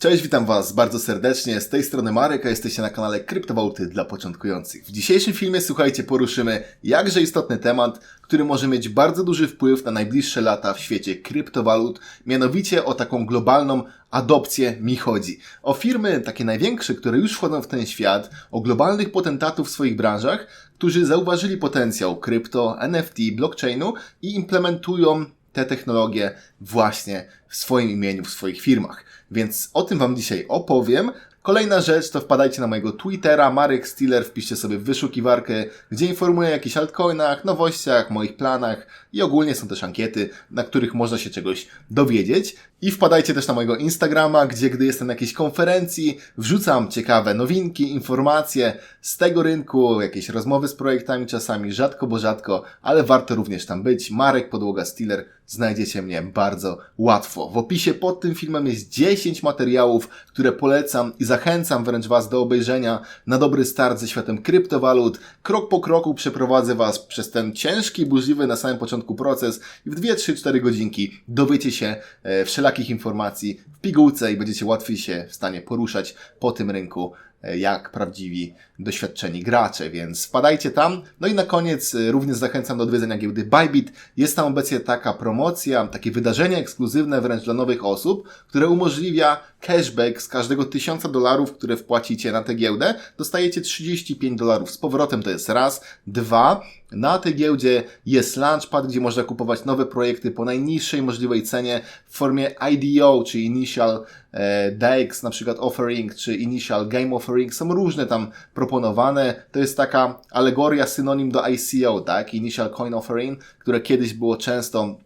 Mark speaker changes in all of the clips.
Speaker 1: Cześć, witam Was bardzo serdecznie. Z tej strony Marek, a jesteście na kanale Kryptowaluty dla początkujących. W dzisiejszym filmie, słuchajcie, poruszymy jakże istotny temat, który może mieć bardzo duży wpływ na najbliższe lata w świecie kryptowalut. Mianowicie o taką globalną adopcję mi chodzi. O firmy takie największe, które już wchodzą w ten świat, o globalnych potentatów w swoich branżach, którzy zauważyli potencjał krypto, NFT, blockchainu i implementują te technologie właśnie w swoim imieniu, w swoich firmach. Więc o tym Wam dzisiaj opowiem. Kolejna rzecz to wpadajcie na mojego Twittera, Marek Stiller, wpiszcie sobie w wyszukiwarkę, gdzie informuję o jakichś altcoinach, nowościach, moich planach i ogólnie są też ankiety, na których można się czegoś dowiedzieć. I wpadajcie też na mojego Instagrama, gdzie gdy jestem na jakiejś konferencji, wrzucam ciekawe nowinki, informacje z tego rynku, jakieś rozmowy z projektami czasami, rzadko bo rzadko, ale warto również tam być. Marek Podłoga Stiller, znajdziecie mnie bardzo łatwo. W opisie pod tym filmem jest 10 materiałów, które polecam i zachęcam wręcz Was do obejrzenia na dobry start ze światem kryptowalut. Krok po kroku przeprowadzę Was przez ten ciężki, burzliwy na samym początku proces i w 2, 3, 4 godzinki dowiecie się e, wszelakich informacji w pigułce i będziecie łatwiej się w stanie poruszać po tym rynku e, jak prawdziwi, doświadczeni gracze, więc wpadajcie tam. No i na koniec e, również zachęcam do odwiedzenia giełdy Bybit. Jest tam obecnie taka promocja, takie wydarzenie ekskluzywne wręcz dla nowych osób, które umożliwia cashback z każdego tysiąca dolarów, które wpłacicie na tę giełdę. Dostajecie 35 dolarów z powrotem, to jest raz. Dwa, na tej giełdzie jest Launchpad, gdzie można kupować nowe projekty po najniższej możliwej cenie w formie IDO, czy Initial e, DEX, na przykład Offering, czy Initial Game Offering. Są różne tam proponowane. To jest taka alegoria, synonim do ICO, tak? Initial Coin Offering, które kiedyś było często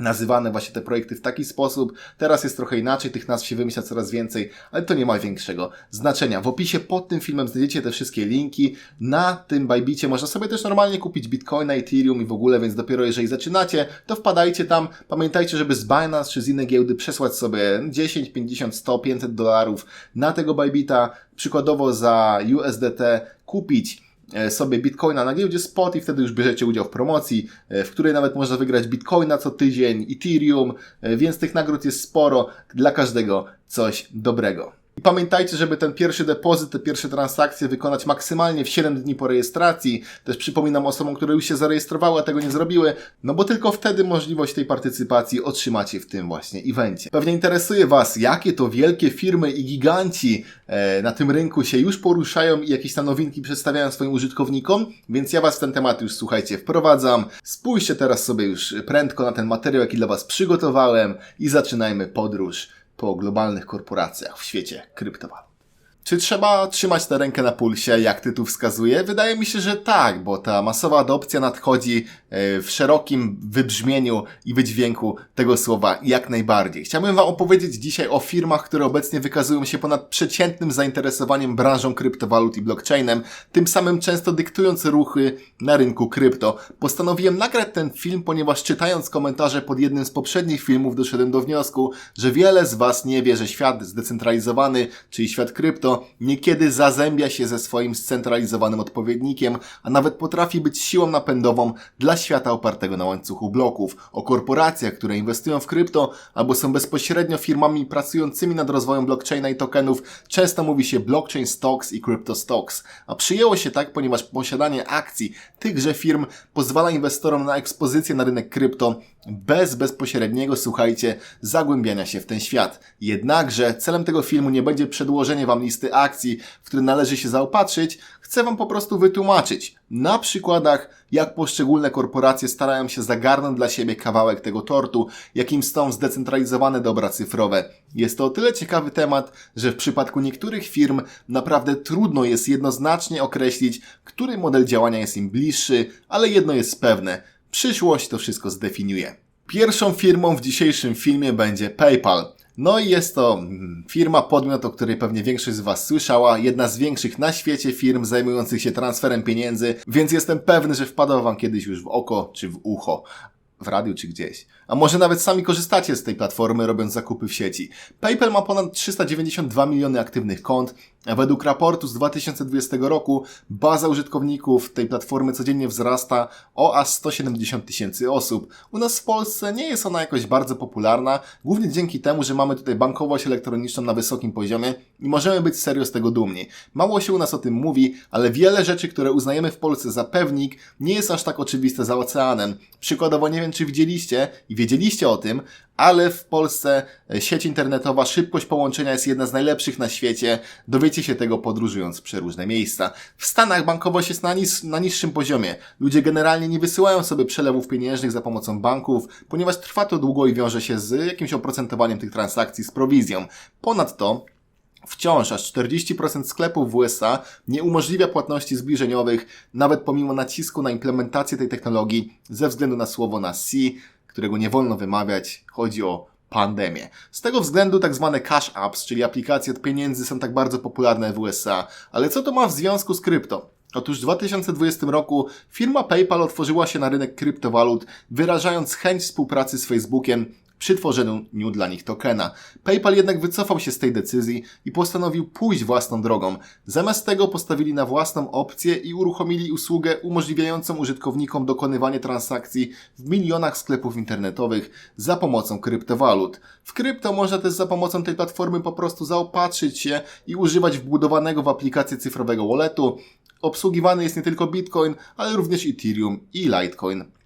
Speaker 1: nazywane właśnie te projekty w taki sposób. Teraz jest trochę inaczej, tych nazw się wymyśla coraz więcej, ale to nie ma większego znaczenia. W opisie pod tym filmem znajdziecie te wszystkie linki. Na tym Bybicie można sobie też normalnie kupić Bitcoina, Ethereum i w ogóle, więc dopiero jeżeli zaczynacie, to wpadajcie tam. Pamiętajcie, żeby z Binance czy z innej giełdy przesłać sobie 10, 50, 100, 500 dolarów na tego Bybita. Przykładowo za USDT kupić sobie Bitcoina na giełdzie Spot i wtedy już bierzecie udział w promocji, e, w której nawet można wygrać Bitcoina co tydzień, Ethereum, e, więc tych nagród jest sporo, dla każdego coś dobrego. I pamiętajcie, żeby ten pierwszy depozyt, te pierwsze transakcje wykonać maksymalnie w 7 dni po rejestracji. Też przypominam osobom, które już się zarejestrowały, a tego nie zrobiły, no bo tylko wtedy możliwość tej partycypacji otrzymacie w tym właśnie evencie. Pewnie interesuje Was, jakie to wielkie firmy i giganci e, na tym rynku się już poruszają i jakieś tam nowinki przedstawiają swoim użytkownikom, więc ja Was w ten temat już, słuchajcie, wprowadzam. Spójrzcie teraz sobie już prędko na ten materiał, jaki dla Was przygotowałem i zaczynajmy podróż po globalnych korporacjach w świecie kryptowalut. Czy trzeba trzymać tę rękę na pulsie, jak tytuł wskazuje? Wydaje mi się, że tak, bo ta masowa adopcja nadchodzi e, w szerokim wybrzmieniu i wydźwięku tego słowa jak najbardziej. Chciałbym Wam opowiedzieć dzisiaj o firmach, które obecnie wykazują się ponad przeciętnym zainteresowaniem branżą kryptowalut i blockchainem, tym samym często dyktując ruchy na rynku krypto. Postanowiłem nagrać ten film, ponieważ czytając komentarze pod jednym z poprzednich filmów doszedłem do wniosku, że wiele z Was nie wie, że świat zdecentralizowany, czyli świat krypto, niekiedy zazębia się ze swoim scentralizowanym odpowiednikiem, a nawet potrafi być siłą napędową dla świata opartego na łańcuchu bloków. O korporacjach, które inwestują w krypto albo są bezpośrednio firmami pracującymi nad rozwojem blockchaina i tokenów, często mówi się blockchain stocks i crypto stocks. A przyjęło się tak, ponieważ posiadanie akcji tychże firm pozwala inwestorom na ekspozycję na rynek krypto bez bezpośredniego, słuchajcie, zagłębiania się w ten świat. Jednakże celem tego filmu nie będzie przedłożenie Wam listy akcji, w które należy się zaopatrzyć, chcę Wam po prostu wytłumaczyć na przykładach, jak poszczególne korporacje starają się zagarnąć dla siebie kawałek tego tortu, jakim są zdecentralizowane dobra cyfrowe. Jest to o tyle ciekawy temat, że w przypadku niektórych firm naprawdę trudno jest jednoznacznie określić, który model działania jest im bliższy, ale jedno jest pewne – Przyszłość to wszystko zdefiniuje. Pierwszą firmą w dzisiejszym filmie będzie PayPal. No i jest to mm, firma, podmiot, o której pewnie większość z Was słyszała, jedna z większych na świecie firm zajmujących się transferem pieniędzy, więc jestem pewny, że wpadła Wam kiedyś już w oko czy w ucho w radiu czy gdzieś. A może nawet sami korzystacie z tej platformy, robiąc zakupy w sieci. PayPal ma ponad 392 miliony aktywnych kont, Według raportu z 2020 roku baza użytkowników tej platformy codziennie wzrasta o aż 170 tysięcy osób. U nas w Polsce nie jest ona jakoś bardzo popularna, głównie dzięki temu, że mamy tutaj bankowość elektroniczną na wysokim poziomie i możemy być serio z tego dumni. Mało się u nas o tym mówi, ale wiele rzeczy, które uznajemy w Polsce za pewnik, nie jest aż tak oczywiste za oceanem. Przykładowo nie wiem, czy widzieliście i wiedzieliście o tym, ale w Polsce e, sieć internetowa, szybkość połączenia jest jedna z najlepszych na świecie. Dowiecie się tego podróżując przeróżne miejsca. W Stanach bankowość jest na, na niższym poziomie. Ludzie generalnie nie wysyłają sobie przelewów pieniężnych za pomocą banków, ponieważ trwa to długo i wiąże się z jakimś oprocentowaniem tych transakcji z prowizją. Ponadto Wciąż aż 40% sklepów w USA nie umożliwia płatności zbliżeniowych, nawet pomimo nacisku na implementację tej technologii ze względu na słowo na C, którego nie wolno wymawiać. Chodzi o pandemię. Z tego względu tak zwane cash apps, czyli aplikacje od pieniędzy są tak bardzo popularne w USA. Ale co to ma w związku z krypto? Otóż w 2020 roku firma PayPal otworzyła się na rynek kryptowalut, wyrażając chęć współpracy z Facebookiem przy tworzeniu dla nich tokena. PayPal jednak wycofał się z tej decyzji i postanowił pójść własną drogą. Zamiast tego postawili na własną opcję i uruchomili usługę umożliwiającą użytkownikom dokonywanie transakcji w milionach sklepów internetowych za pomocą kryptowalut. W krypto można też za pomocą tej platformy po prostu zaopatrzyć się i używać wbudowanego w aplikację cyfrowego walletu. Obsługiwany jest nie tylko Bitcoin, ale również Ethereum i Litecoin.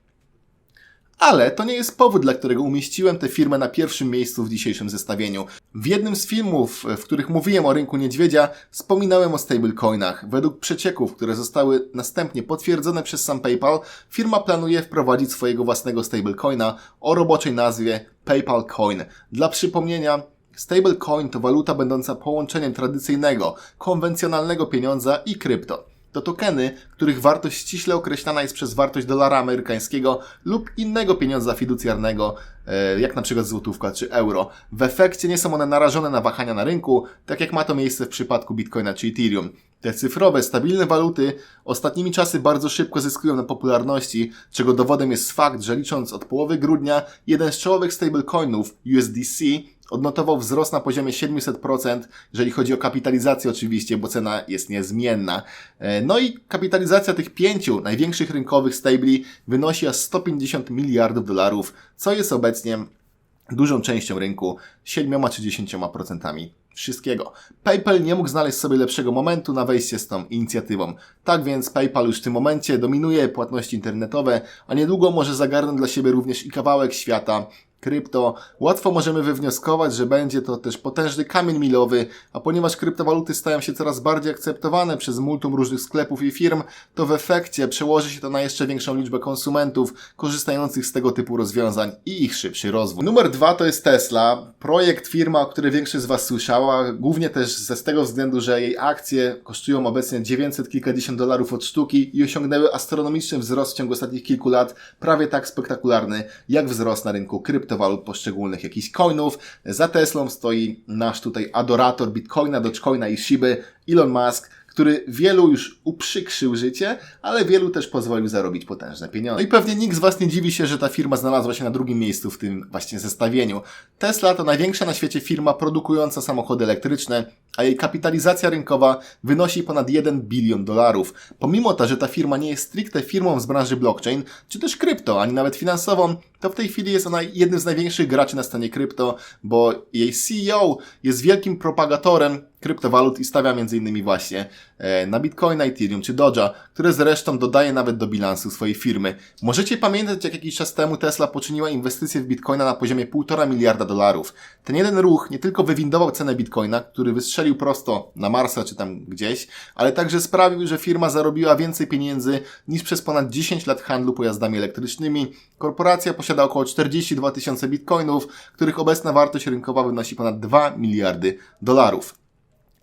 Speaker 1: Ale to nie jest powód, dla którego umieściłem tę firmę na pierwszym miejscu w dzisiejszym zestawieniu. W jednym z filmów, w których mówiłem o rynku niedźwiedzia, wspominałem o stablecoinach. Według przecieków, które zostały następnie potwierdzone przez sam PayPal, firma planuje wprowadzić swojego własnego stablecoina o roboczej nazwie PayPal Coin. Dla przypomnienia, Stablecoin to waluta będąca połączeniem tradycyjnego, konwencjonalnego pieniądza i krypto to tokeny, których wartość ściśle określana jest przez wartość dolara amerykańskiego lub innego pieniądza fiducjarnego, e, jak na przykład złotówka czy euro. W efekcie nie są one narażone na wahania na rynku, tak jak ma to miejsce w przypadku Bitcoina czy Ethereum. Te cyfrowe, stabilne waluty ostatnimi czasy bardzo szybko zyskują na popularności, czego dowodem jest fakt, że licząc od połowy grudnia, jeden z czołowych stablecoinów, USDC, odnotował wzrost na poziomie 700%, jeżeli chodzi o kapitalizację oczywiście, bo cena jest niezmienna. E, no i kapitalizacja tych pięciu największych rynkowych stabli wynosi aż 150 miliardów dolarów, co jest obecnie dużą częścią rynku, 7 czy 10% wszystkiego. PayPal nie mógł znaleźć sobie lepszego momentu na wejście z tą inicjatywą. Tak więc PayPal już w tym momencie dominuje płatności internetowe, a niedługo może zagarnąć dla siebie również i kawałek świata krypto, łatwo możemy wywnioskować, że będzie to też potężny kamień milowy, a ponieważ kryptowaluty stają się coraz bardziej akceptowane przez multum różnych sklepów i firm, to w efekcie przełoży się to na jeszcze większą liczbę konsumentów korzystających z tego typu rozwiązań i ich szybszy rozwój. Numer dwa to jest Tesla, projekt firma, o której większość z Was słyszała, głównie też z tego względu, że jej akcje kosztują obecnie 900 kilkadziesiąt dolarów od sztuki i osiągnęły astronomiczny wzrost w ciągu ostatnich kilku lat, prawie tak spektakularny jak wzrost na rynku krypto kryptowalut poszczególnych jakichś coinów. Za Teslą stoi nasz tutaj adorator Bitcoina, Dogecoina i Shiby, Elon Musk, który wielu już uprzykrzył życie, ale wielu też pozwolił zarobić potężne pieniądze. No i pewnie nikt z Was nie dziwi się, że ta firma znalazła się na drugim miejscu w tym właśnie zestawieniu. Tesla to największa na świecie firma produkująca samochody elektryczne, a jej kapitalizacja rynkowa wynosi ponad 1 bilion dolarów. Pomimo to, że ta firma nie jest stricte firmą z branży blockchain, czy też krypto, ani nawet finansową, to w tej chwili jest ona jednym z największych graczy na scenie krypto, bo jej CEO jest wielkim propagatorem kryptowalut i stawia m.in. właśnie e, na Bitcoina, Ethereum czy Doge'a, które zresztą dodaje nawet do bilansu swojej firmy. Możecie pamiętać, jak jakiś czas temu Tesla poczyniła inwestycje w Bitcoina na poziomie 1,5 miliarda dolarów. Ten jeden ruch nie tylko wywindował cenę Bitcoina, który wystrzelił prosto na Marsa czy tam gdzieś, ale także sprawił, że firma zarobiła więcej pieniędzy niż przez ponad 10 lat handlu pojazdami elektrycznymi. Korporacja posiada około 42 tysiące bitcoinów, których obecna wartość rynkowa wynosi ponad 2 miliardy dolarów.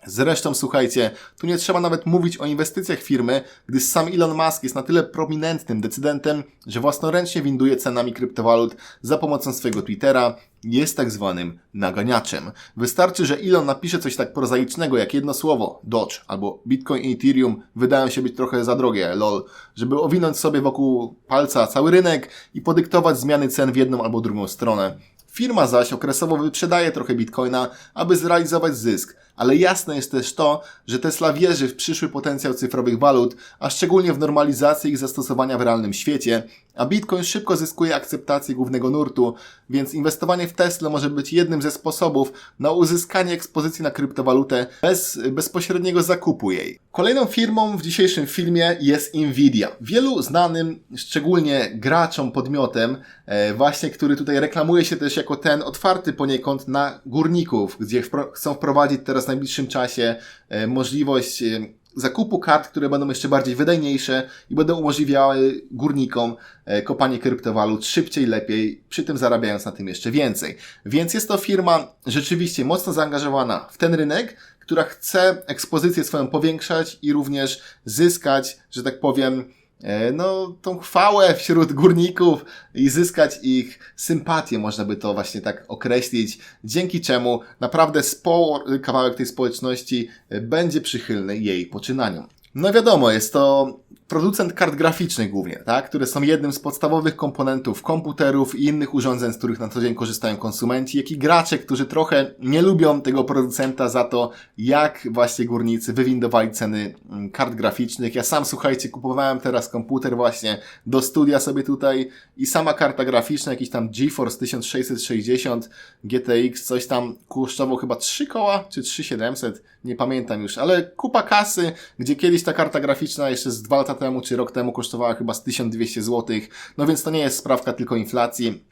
Speaker 1: Zresztą słuchajcie, tu nie trzeba nawet mówić o inwestycjach firmy, gdyż sam Elon Musk jest na tyle prominentnym decydentem, że własnoręcznie winduje cenami kryptowalut za pomocą swojego Twittera, jest tak zwanym naganiaczem. Wystarczy, że Elon napisze coś tak prozaicznego jak jedno słowo, Dodge albo Bitcoin i Ethereum wydają się być trochę za drogie, lol, żeby owinąć sobie wokół palca cały rynek i podyktować zmiany cen w jedną albo drugą stronę. Firma zaś okresowo wyprzedaje trochę bitcoina, aby zrealizować zysk, ale jasne jest też to, że Tesla wierzy w przyszły potencjał cyfrowych walut, a szczególnie w normalizację ich zastosowania w realnym świecie, a Bitcoin szybko zyskuje akceptację głównego nurtu, więc inwestowanie w Tesla może być jednym ze sposobów na uzyskanie ekspozycji na kryptowalutę bez bezpośredniego zakupu jej. Kolejną firmą w dzisiejszym filmie jest Nvidia. Wielu znanym, szczególnie graczom, podmiotem, e, właśnie który tutaj reklamuje się też jako ten otwarty poniekąd na górników, gdzie chcą wprowadzić teraz najbliższym czasie e, możliwość e, zakupu kart, które będą jeszcze bardziej wydajniejsze i będą umożliwiały górnikom e, kopanie kryptowalut szybciej, lepiej, przy tym zarabiając na tym jeszcze więcej. Więc jest to firma rzeczywiście mocno zaangażowana w ten rynek, która chce ekspozycję swoją powiększać i również zyskać, że tak powiem, no, tą chwałę wśród górników i zyskać ich sympatię, można by to właśnie tak określić, dzięki czemu naprawdę spory kawałek tej społeczności e, będzie przychylny jej poczynaniom. No wiadomo, jest to producent kart graficznych głównie, tak? które są jednym z podstawowych komponentów komputerów i innych urządzeń, z których na co dzień korzystają konsumenci, jak i gracze, którzy trochę nie lubią tego producenta za to, jak właśnie górnicy wywindowali ceny mm, kart graficznych. Ja sam, słuchajcie, kupowałem teraz komputer właśnie do studia sobie tutaj i sama karta graficzna, jakiś tam GeForce 1660 GTX, coś tam kosztował chyba 3 koła, czy 3700, nie pamiętam już, ale kupa kasy, gdzie kiedyś ta karta graficzna jeszcze z dwa lata temu czy rok temu kosztowała chyba z 1200 zł, no więc to nie jest sprawka tylko inflacji.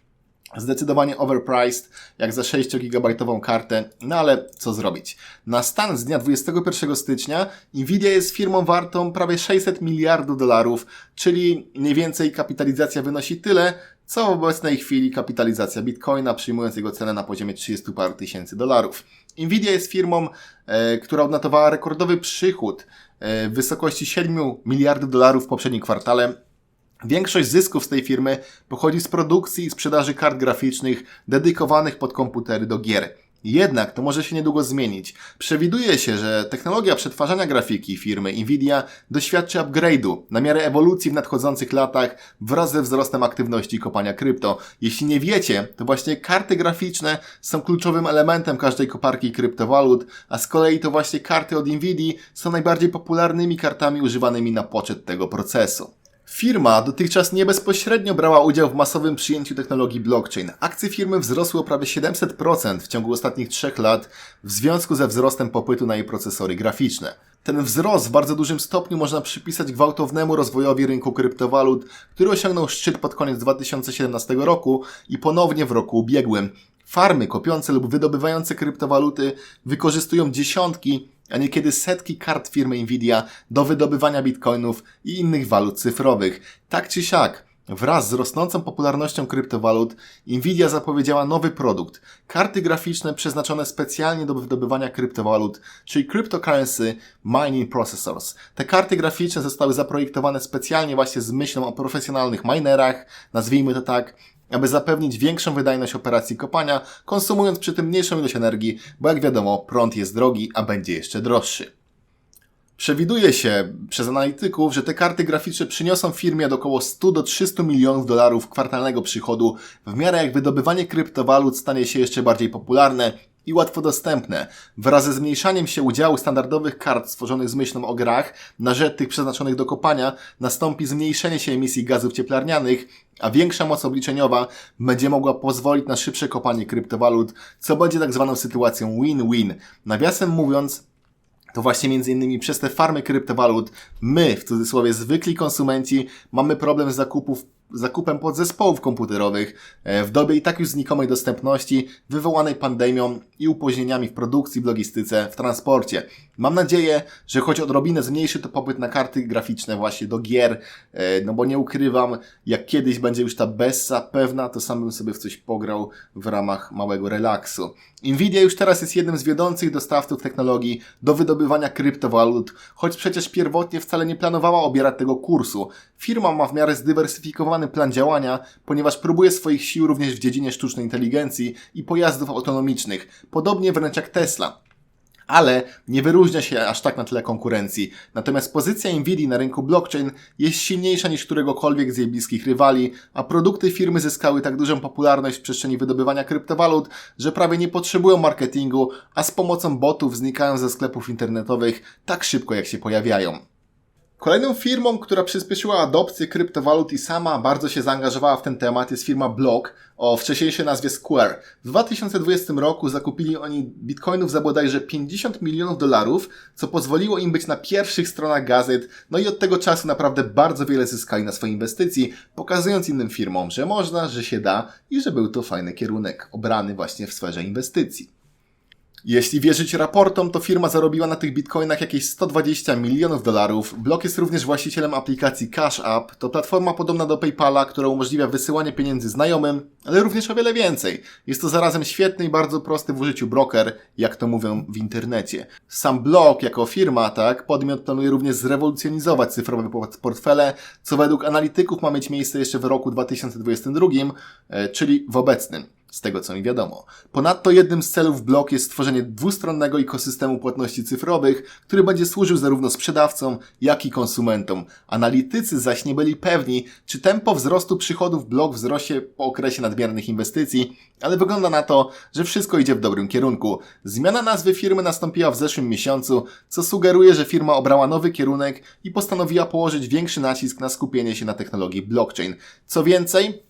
Speaker 1: Zdecydowanie overpriced, jak za 6-gigabajtową kartę, no ale co zrobić? Na stan z dnia 21 stycznia Nvidia jest firmą wartą prawie 600 miliardów dolarów, czyli mniej więcej kapitalizacja wynosi tyle, co w obecnej chwili kapitalizacja Bitcoina, przyjmując jego cenę na poziomie 30 paru tysięcy dolarów. Nvidia jest firmą, e, która odnotowała rekordowy przychód w wysokości 7 miliardów dolarów w poprzednim kwartale. Większość zysków z tej firmy pochodzi z produkcji i sprzedaży kart graficznych dedykowanych pod komputery do gier. Jednak to może się niedługo zmienić. Przewiduje się, że technologia przetwarzania grafiki firmy Nvidia doświadczy upgrade'u na miarę ewolucji w nadchodzących latach wraz ze wzrostem aktywności kopania krypto. Jeśli nie wiecie, to właśnie karty graficzne są kluczowym elementem każdej koparki kryptowalut, a z kolei to właśnie karty od Nvidia są najbardziej popularnymi kartami używanymi na poczet tego procesu. Firma dotychczas nie bezpośrednio brała udział w masowym przyjęciu technologii blockchain. Akcje firmy wzrosły o prawie 700% w ciągu ostatnich trzech lat w związku ze wzrostem popytu na jej procesory graficzne. Ten wzrost w bardzo dużym stopniu można przypisać gwałtownemu rozwojowi rynku kryptowalut, który osiągnął szczyt pod koniec 2017 roku i ponownie w roku ubiegłym. Farmy kopiące lub wydobywające kryptowaluty wykorzystują dziesiątki a niekiedy setki kart firmy Nvidia do wydobywania bitcoinów i innych walut cyfrowych. Tak czy siak, Wraz z rosnącą popularnością kryptowalut, Nvidia zapowiedziała nowy produkt. Karty graficzne przeznaczone specjalnie do wydobywania kryptowalut, czyli Cryptocurrency Mining Processors. Te karty graficzne zostały zaprojektowane specjalnie właśnie z myślą o profesjonalnych minerach, nazwijmy to tak, aby zapewnić większą wydajność operacji kopania, konsumując przy tym mniejszą ilość energii, bo jak wiadomo, prąd jest drogi, a będzie jeszcze droższy. Przewiduje się przez analityków, że te karty graficzne przyniosą firmie od około 100 do 300 milionów dolarów kwartalnego przychodu, w miarę jak wydobywanie kryptowalut stanie się jeszcze bardziej popularne i łatwo dostępne. Wraz ze zmniejszaniem się udziału standardowych kart stworzonych z myślą o grach na rzecz tych przeznaczonych do kopania nastąpi zmniejszenie się emisji gazów cieplarnianych, a większa moc obliczeniowa będzie mogła pozwolić na szybsze kopanie kryptowalut, co będzie tak zwaną sytuacją win-win. Nawiasem mówiąc, to właśnie między innymi przez te farmy kryptowalut my, w cudzysłowie zwykli konsumenci, mamy problem z zakupów zakupem podzespołów komputerowych e, w dobie i tak już znikomej dostępności wywołanej pandemią i opóźnieniami w produkcji, w logistyce, w transporcie. Mam nadzieję, że choć odrobinę zmniejszy to popyt na karty graficzne właśnie do gier, e, no bo nie ukrywam, jak kiedyś będzie już ta Bessa pewna, to sam bym sobie w coś pograł w ramach małego relaksu. Nvidia już teraz jest jednym z wiodących dostawców technologii do wydobywania kryptowalut, choć przecież pierwotnie wcale nie planowała obierać tego kursu. Firma ma w miarę plan działania, ponieważ próbuje swoich sił również w dziedzinie sztucznej inteligencji i pojazdów autonomicznych, podobnie wręcz jak Tesla. ale nie wyróżnia się aż tak na tle konkurencji. Natomiast pozycja Nvidia na rynku blockchain jest silniejsza niż któregokolwiek z jej bliskich rywali, a produkty firmy zyskały tak dużą popularność w przestrzeni wydobywania kryptowalut, że prawie nie potrzebują marketingu, a z pomocą botów znikają ze sklepów internetowych tak szybko jak się pojawiają. Kolejną firmą, która przyspieszyła adopcję kryptowalut i sama bardzo się zaangażowała w ten temat jest firma Block o wcześniejszej nazwie Square. W 2020 roku zakupili oni bitcoinów za bodajże 50 milionów dolarów, co pozwoliło im być na pierwszych stronach gazet, no i od tego czasu naprawdę bardzo wiele zyskali na swojej inwestycji, pokazując innym firmom, że można, że się da i że był to fajny kierunek obrany właśnie w sferze inwestycji. Jeśli wierzyć raportom, to firma zarobiła na tych bitcoinach jakieś 120 milionów dolarów. Block jest również właścicielem aplikacji Cash App. To platforma podobna do PayPala, która umożliwia wysyłanie pieniędzy znajomym, ale również o wiele więcej. Jest to zarazem świetny i bardzo prosty w użyciu broker, jak to mówią w internecie. Sam Block jako firma, tak, podmiot planuje również zrewolucjonizować cyfrowe portfele, co według analityków ma mieć miejsce jeszcze w roku 2022, e, czyli w obecnym z tego co mi wiadomo. Ponadto jednym z celów blok jest stworzenie dwustronnego ekosystemu płatności cyfrowych, który będzie służył zarówno sprzedawcom, jak i konsumentom. Analitycy zaś nie byli pewni, czy tempo wzrostu przychodów blok wzrośnie po okresie nadmiernych inwestycji, ale wygląda na to, że wszystko idzie w dobrym kierunku. Zmiana nazwy firmy nastąpiła w zeszłym miesiącu, co sugeruje, że firma obrała nowy kierunek i postanowiła położyć większy nacisk na skupienie się na technologii blockchain. Co więcej,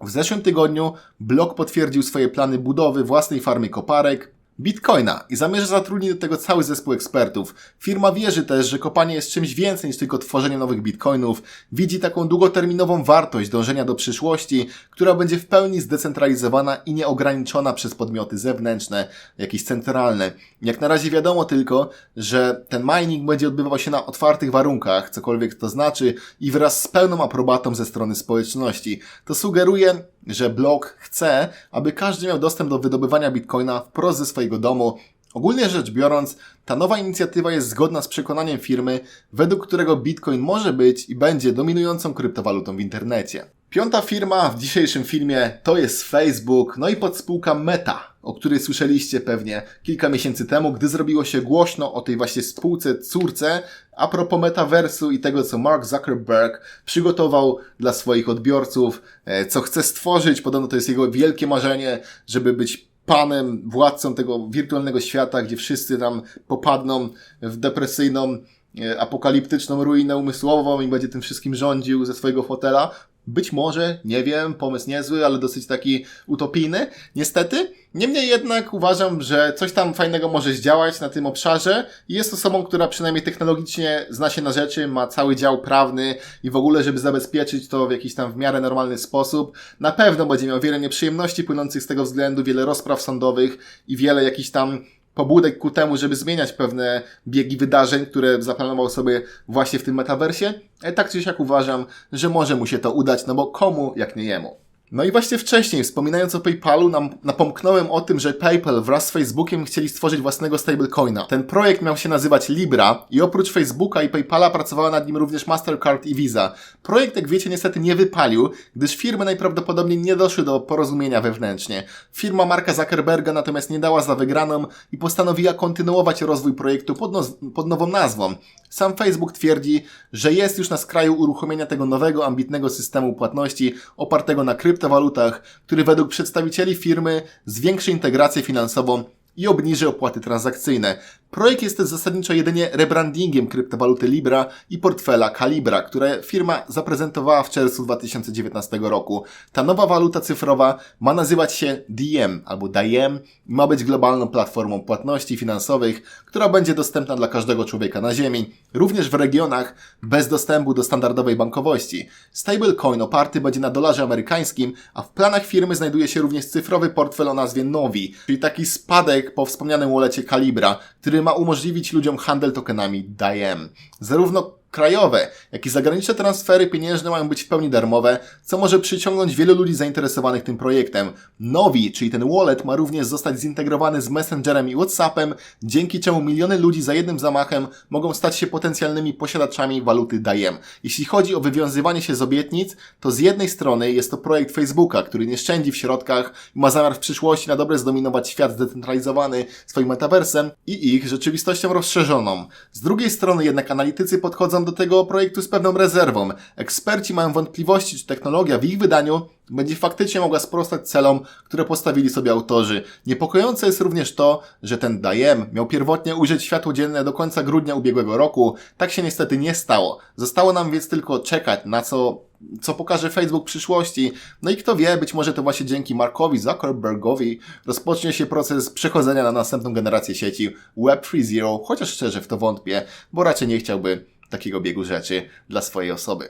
Speaker 1: w zeszłym tygodniu Block potwierdził swoje plany budowy własnej farmy koparek, Bitcoina i zamierza zatrudnić do tego cały zespół ekspertów. Firma wierzy też, że kopanie jest czymś więcej niż tylko tworzenie nowych bitcoinów. Widzi taką długoterminową wartość dążenia do przyszłości, która będzie w pełni zdecentralizowana i nieograniczona przez podmioty zewnętrzne, jakieś centralne. Jak na razie wiadomo tylko, że ten mining będzie odbywał się na otwartych warunkach, cokolwiek to znaczy, i wraz z pełną aprobatą ze strony społeczności. To sugeruje, że blok chce, aby każdy miał dostęp do wydobywania bitcoina wprost ze swojego domu. Ogólnie rzecz biorąc, ta nowa inicjatywa jest zgodna z przekonaniem firmy, według którego bitcoin może być i będzie dominującą kryptowalutą w internecie. Piąta firma w dzisiejszym filmie to jest Facebook, no i podspółka Meta, o której słyszeliście pewnie kilka miesięcy temu, gdy zrobiło się głośno o tej właśnie spółce córce a propos metaversu i tego, co Mark Zuckerberg przygotował dla swoich odbiorców, e, co chce stworzyć. Podobno to jest jego wielkie marzenie, żeby być panem, władcą tego wirtualnego świata, gdzie wszyscy tam popadną w depresyjną, e, apokaliptyczną ruinę umysłową i będzie tym wszystkim rządził ze swojego fotela. Być może, nie wiem, pomysł niezły, ale dosyć taki utopijny, niestety. Niemniej jednak uważam, że coś tam fajnego może zdziałać na tym obszarze i jest osobą, która przynajmniej technologicznie zna się na rzeczy, ma cały dział prawny i w ogóle, żeby zabezpieczyć to w jakiś tam w miarę normalny sposób, na pewno będzie miał wiele nieprzyjemności płynących z tego względu, wiele rozpraw sądowych i wiele jakichś tam pobudek ku temu, żeby zmieniać pewne biegi wydarzeń, które zaplanował sobie właśnie w tym metaversie. E, tak czy siak uważam, że może mu się to udać, no bo komu jak nie jemu. No i właśnie wcześniej, wspominając o PayPalu, nam napomknąłem o tym, że PayPal wraz z Facebookiem chcieli stworzyć własnego stablecoina. Ten projekt miał się nazywać Libra i oprócz Facebooka i PayPala pracowała nad nim również Mastercard i Visa. Projekt, jak wiecie, niestety nie wypalił, gdyż firmy najprawdopodobniej nie doszły do porozumienia wewnętrznie. Firma Marka Zuckerberga natomiast nie dała za wygraną i postanowiła kontynuować rozwój projektu pod, pod nową nazwą. Sam Facebook twierdzi, że jest już na skraju uruchomienia tego nowego, ambitnego systemu płatności opartego na kryptowalutach, który według przedstawicieli firmy zwiększy integrację finansową i obniży opłaty transakcyjne. Projekt jest zasadniczo jedynie rebrandingiem kryptowaluty Libra i portfela Calibra, które firma zaprezentowała w czerwcu 2019 roku. Ta nowa waluta cyfrowa ma nazywać się Diem albo Diem i ma być globalną platformą płatności finansowych, która będzie dostępna dla każdego człowieka na Ziemi, również w regionach bez dostępu do standardowej bankowości. Stablecoin oparty będzie na dolarze amerykańskim, a w planach firmy znajduje się również cyfrowy portfel o nazwie Novi, czyli taki spadek po wspomnianym wolecie Calibra, który ma umożliwić ludziom handel tokenami DIM. Zarówno krajowe, jak i zagraniczne transfery pieniężne mają być w pełni darmowe, co może przyciągnąć wielu ludzi zainteresowanych tym projektem. Nowi, czyli ten wallet, ma również zostać zintegrowany z Messengerem i WhatsAppem, dzięki czemu miliony ludzi za jednym zamachem mogą stać się potencjalnymi posiadaczami waluty Diem. Jeśli chodzi o wywiązywanie się z obietnic, to z jednej strony jest to projekt Facebooka, który nie szczędzi w środkach i ma zamiar w przyszłości na dobre zdominować świat zdecentralizowany swoim metaversem i ich rzeczywistością rozszerzoną. Z drugiej strony jednak analitycy podchodzą do tego projektu z pewną rezerwą. Eksperci mają wątpliwości, czy technologia w ich wydaniu będzie faktycznie mogła sprostać celom, które postawili sobie autorzy. Niepokojące jest również to, że ten Dajem miał pierwotnie ujrzeć światło dzienne do końca grudnia ubiegłego roku. Tak się niestety nie stało. Zostało nam więc tylko czekać na co co pokaże Facebook przyszłości. No i kto wie, być może to właśnie dzięki Markowi Zuckerbergowi rozpocznie się proces przechodzenia na następną generację sieci Web 3.0, chociaż szczerze w to wątpię, bo raczej nie chciałby takiego biegu rzeczy dla swojej osoby.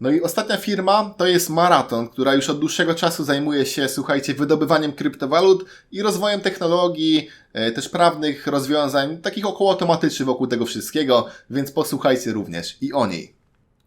Speaker 1: No i ostatnia firma to jest Marathon, która już od dłuższego czasu zajmuje się, słuchajcie, wydobywaniem kryptowalut i rozwojem technologii, e, też prawnych rozwiązań, takich około automatycznych wokół tego wszystkiego, więc posłuchajcie również i o niej.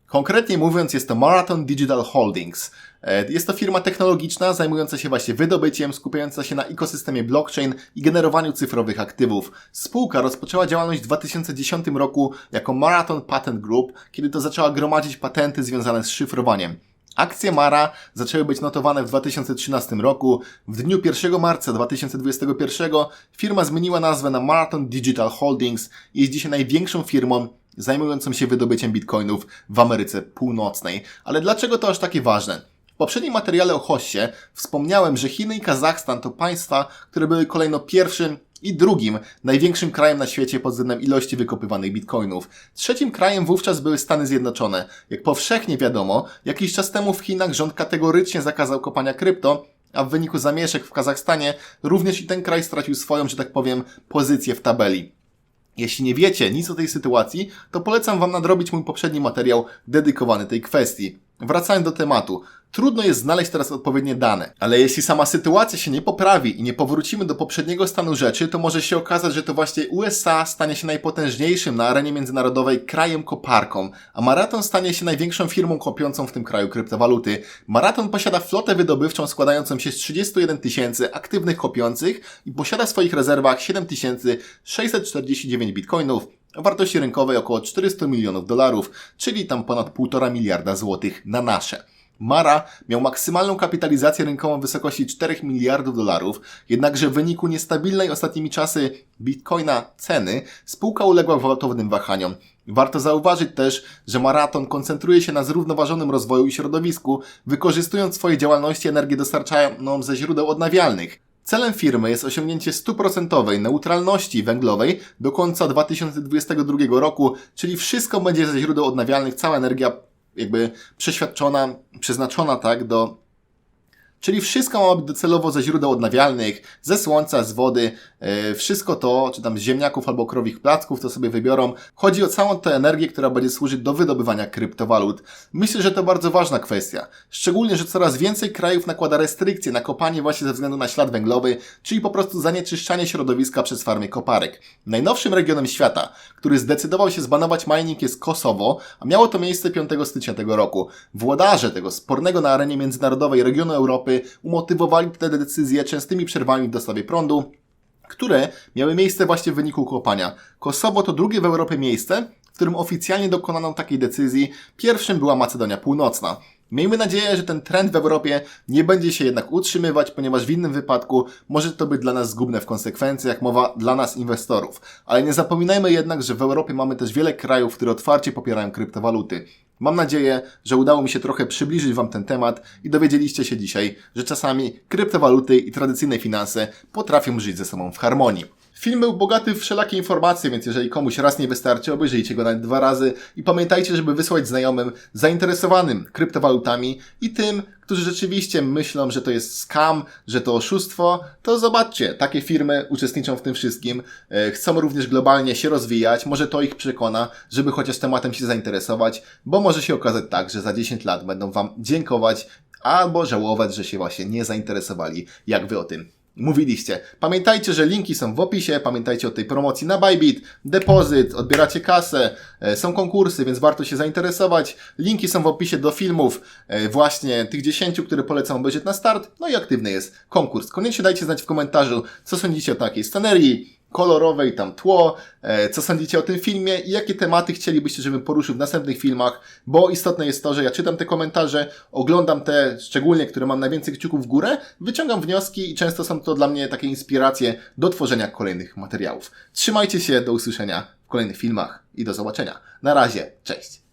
Speaker 1: Konkretnie mówiąc, jest to Marathon Digital Holdings. E, jest to firma technologiczna zajmująca się właśnie wydobyciem, skupiająca się na ekosystemie blockchain i generowaniu cyfrowych aktywów. Spółka rozpoczęła działalność w 2010 roku jako Marathon Patent Group, kiedy to zaczęła gromadzić patenty związane z szyfrowaniem. Akcje Mara zaczęły być notowane w 2013 roku. W dniu 1 marca 2021 firma zmieniła nazwę na Marathon Digital Holdings i jest dzisiaj największą firmą zajmującą się wydobyciem bitcoinów w Ameryce Północnej. Ale dlaczego to aż takie ważne? Poprzednim materiale o hoście wspomniałem, że Chiny i Kazachstan to państwa, które były kolejno pierwszym i drugim największym krajem na świecie pod względem ilości wykopywanych bitcoinów. Trzecim krajem wówczas były Stany Zjednoczone. Jak powszechnie wiadomo, jakiś czas temu w Chinach rząd kategorycznie zakazał kopania krypto, a w wyniku zamieszek w Kazachstanie również i ten kraj stracił swoją, że tak powiem, pozycję w tabeli. Jeśli nie wiecie nic o tej sytuacji, to polecam Wam nadrobić mój poprzedni materiał dedykowany tej kwestii. Wracając do tematu, trudno jest znaleźć teraz odpowiednie dane, ale jeśli sama sytuacja się nie poprawi i nie powrócimy do poprzedniego stanu rzeczy, to może się okazać, że to właśnie USA stanie się najpotężniejszym na arenie międzynarodowej krajem koparką, a Marathon stanie się największą firmą kopiącą w tym kraju kryptowaluty. Marathon posiada flotę wydobywczą składającą się z 31 tysięcy aktywnych kopiących i posiada w swoich rezerwach 7649 bitcoinów, o wartości rynkowej około 400 milionów dolarów, czyli tam ponad 1,5 miliarda złotych na nasze. Mara miał maksymalną kapitalizację rynkową w wysokości 4 miliardów dolarów, jednakże w wyniku niestabilnej ostatnimi czasy bitcoina ceny spółka uległa gwałtownym wahaniom. Warto zauważyć też, że maraton koncentruje się na zrównoważonym rozwoju i środowisku, wykorzystując w swojej działalności energię dostarczaną ze źródeł odnawialnych. Celem firmy jest osiągnięcie stuprocentowej neutralności węglowej do końca 2022 roku, czyli wszystko będzie ze źródeł odnawialnych, cała energia jakby przeświadczona, przeznaczona tak do Czyli wszystko ma być docelowo ze źródeł odnawialnych, ze słońca, z wody, yy, wszystko to, czy tam z ziemniaków albo krowich placków, to sobie wybiorą. Chodzi o całą tę energię, która będzie służyć do wydobywania kryptowalut. Myślę, że to bardzo ważna kwestia. Szczególnie, że coraz więcej krajów nakłada restrykcje na kopanie właśnie ze względu na ślad węglowy, czyli po prostu zanieczyszczanie środowiska przez farmy koparek. Najnowszym regionem świata, który zdecydował się zbanować mining jest Kosowo, a miało to miejsce 5 stycznia tego roku. Włodarze tego spornego na arenie międzynarodowej regionu Europy Europy umotywowali te decyzje częstymi przerwami w dostawie prądu, które miały miejsce właśnie w wyniku kopania. Kosowo to drugie w Europie miejsce, w którym oficjalnie dokonano takiej decyzji. Pierwszym była Macedonia Północna. Miejmy nadzieję, że ten trend w Europie nie będzie się jednak utrzymywać, ponieważ w innym wypadku może to być dla nas zgubne w konsekwencjach, mowa dla nas inwestorów. Ale nie zapominajmy jednak, że w Europie mamy też wiele krajów, które otwarcie popierają kryptowaluty. Mam nadzieję, że udało mi się trochę przybliżyć Wam ten temat i dowiedzieliście się dzisiaj, że czasami kryptowaluty i tradycyjne finanse potrafią żyć ze sobą w harmonii. Film był bogaty w wszelakie informacje, więc jeżeli komuś raz nie wystarczy, obejrzyjcie go nawet dwa razy i pamiętajcie, żeby wysłać znajomym zainteresowanym kryptowalutami i tym, którzy rzeczywiście myślą, że to jest scam, że to oszustwo, to zobaczcie, takie firmy uczestniczą w tym wszystkim, e, chcą również globalnie się rozwijać, może to ich przekona, żeby chociaż tematem się zainteresować, bo może się okazać tak, że za 10 lat będą Wam dziękować albo żałować, że się właśnie nie zainteresowali, jak Wy o tym mówiliście. Pamiętajcie, że linki są w opisie, pamiętajcie o tej promocji na Bybit, depozyt, odbieracie kasę, e, są konkursy, więc warto się zainteresować. Linki są w opisie do filmów, e, właśnie tych 10, które polecam obejrzeć na start, no i aktywny jest konkurs. Koniecznie dajcie znać w komentarzu, co sądzicie o takiej scenerii, kolorowej, tam tło, e, co sądzicie o tym filmie i jakie tematy chcielibyście, żebym poruszył w następnych filmach, bo istotne jest to, że ja czytam te komentarze, oglądam te szczególnie, które mam najwięcej kciuków w górę, wyciągam wnioski i często są to dla mnie takie inspiracje do tworzenia kolejnych materiałów. Trzymajcie się, do usłyszenia w kolejnych filmach i do zobaczenia. Na razie, cześć!